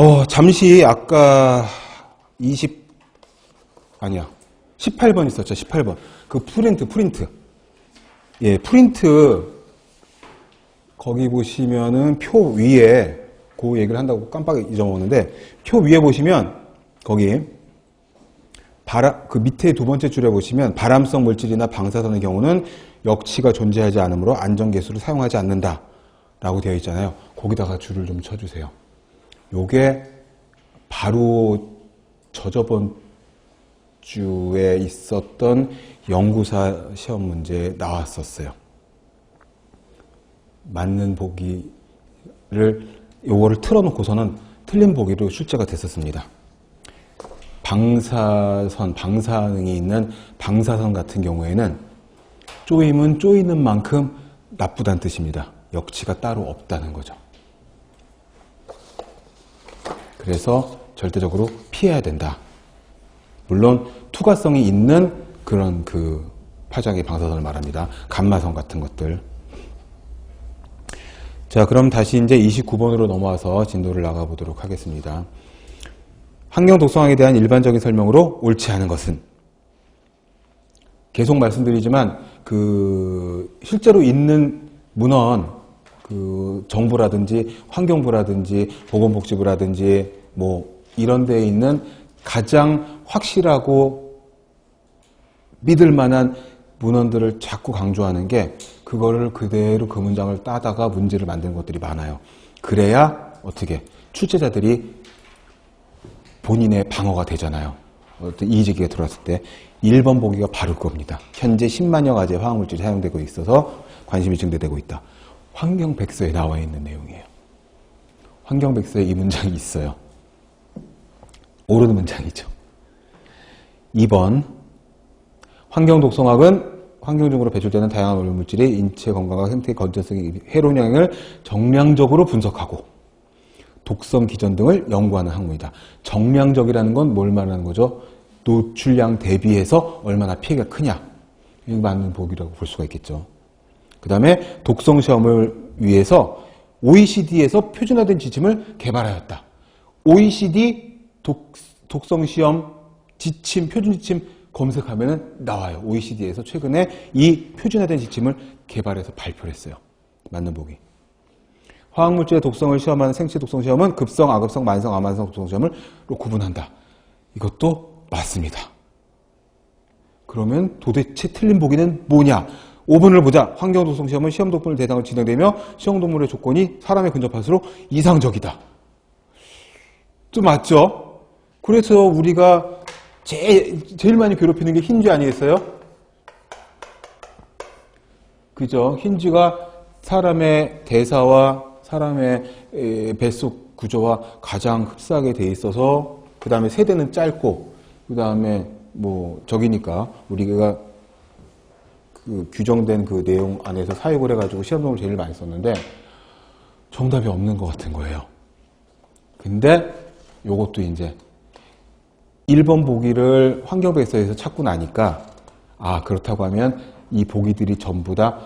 어, 잠시 아까 20 아니야. 18번 있었죠. 18번. 그 프린트 프린트. 예, 프린트 거기 보시면은 표 위에 그 얘기를 한다고 깜빡 잊어먹었는데 표 위에 보시면 거기 바람 그 밑에 두 번째 줄에 보시면 바람성 물질이나 방사선의 경우는 역치가 존재하지 않으므로 안전계수를 사용하지 않는다라고 되어 있잖아요. 거기다가 줄을 좀 쳐주세요. 요게 바로 저저번 주에 있었던 연구사 시험 문제에 나왔었어요. 맞는 보기를 요거를 틀어놓고서는 틀린 보기로 출제가 됐었습니다. 방사선, 방사능이 있는 방사선 같은 경우에는 쪼임은 쪼이는 만큼 나쁘다는 뜻입니다. 역치가 따로 없다는 거죠. 그래서 절대적으로 피해야 된다. 물론 투과성이 있는 그런 그 파장의 방사선을 말합니다. 감마선 같은 것들. 자, 그럼 다시 이제 29번으로 넘어와서 진도를 나가 보도록 하겠습니다. 환경 독성학에 대한 일반적인 설명으로 옳지 않은 것은 계속 말씀드리지만 그 실제로 있는 문헌 그 정부라든지 환경부라든지 보건복지부라든지 뭐 이런 데에 있는 가장 확실하고 믿을 만한 문헌들을 자꾸 강조하는 게 그거를 그대로 그 문장을 따다가 문제를 만드는 것들이 많아요. 그래야 어떻게 출제자들이 본인의 방어가 되잖아요. 어떤 이의제기가 들어왔을 때 1번 보기가 바를 겁니다. 현재 10만여 가지의 화학물질이 사용되고 있어서 관심이 증대되고 있다. 환경백서에 나와 있는 내용이에요. 환경백서에 이 문장이 있어요. 오르는 문장이죠. 2번 환경독성학은 환경 중으로 배출되는 다양한 오염물질이 인체 건강과 생태 건전성에 해로운 영향을 정량적으로 분석하고 독성 기전 등을 연구하는 학문이다. 정량적이라는 건 뭘 말하는 거죠? 노출량 대비해서 얼마나 피해가 크냐. 이거 맞는 보기라고 볼 수가 있겠죠. 그 다음에 독성 시험을 위해서 OECD에서 표준화된 지침을 개발하였다. OECD 독, 독성 시험 지침, 표준 지침 검색하면 나와요. OECD에서 최근에 이 표준화된 지침을 개발해서 발표를 했어요. 맞는 보기. 화학물질의 독성을 시험하는 생체 독성 시험은 급성, 아급성, 만성, 암만성 독성 시험을 구분한다. 이것도 맞습니다. 그러면 도대체 틀린 보기는 뭐냐? 5번을 보자. 환경 독성 시험은 시험 동물 대상으로 진행되며 시험 동물의 조건이 사람에 근접할수록 이상적이다. 좀 맞죠? 그래서 우리가 제일, 제일 많이 괴롭히는 게 흰쥐 아니겠어요? 그죠? 흰쥐가 사람의 대사와 사람의 뱃속 구조와 가장 흡사하게 돼 있어서 그 다음에 세대는 짧고 그 다음에 뭐 적이니까 우리가 그 규정된 그 내용 안에서 사육을 해가지고 시험동을 제일 많이 썼는데 정답이 없는 것 같은 거예요. 근데 요것도 이제 1번 보기를 환경백서에서 찾고 나니까 아 그렇다고 하면 이 보기들이 전부 다